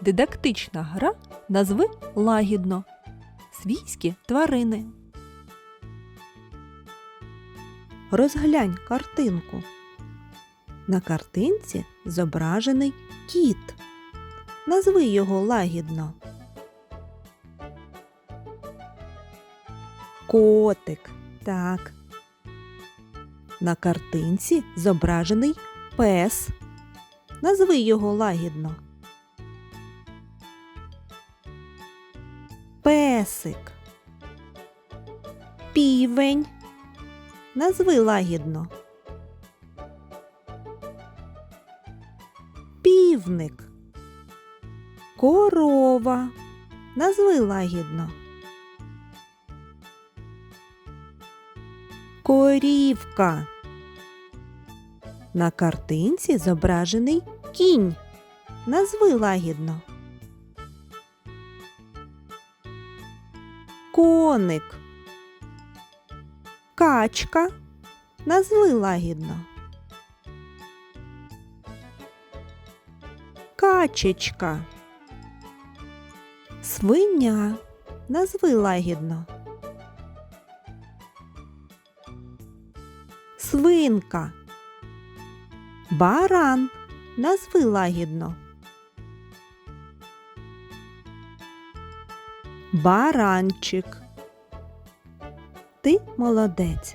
Дидактична гра назви лагідно. Свійські тварини. Розглянь картинку. На картинці зображений кіт. Назви його лагідно. Котик. Так. На картинці зображений пес. Назви його лагідно. Песик. Півень. Назви лагідно. Півник. Корова. Назви лагідно. Корівка. На картинці зображений кінь. Назви лагідно. Коник. Качка. Назви лагідно. Качечка. Свиня. Назви лагідно. Свинка. Баран. Назви лагідно. Баранчик. Ти молодець.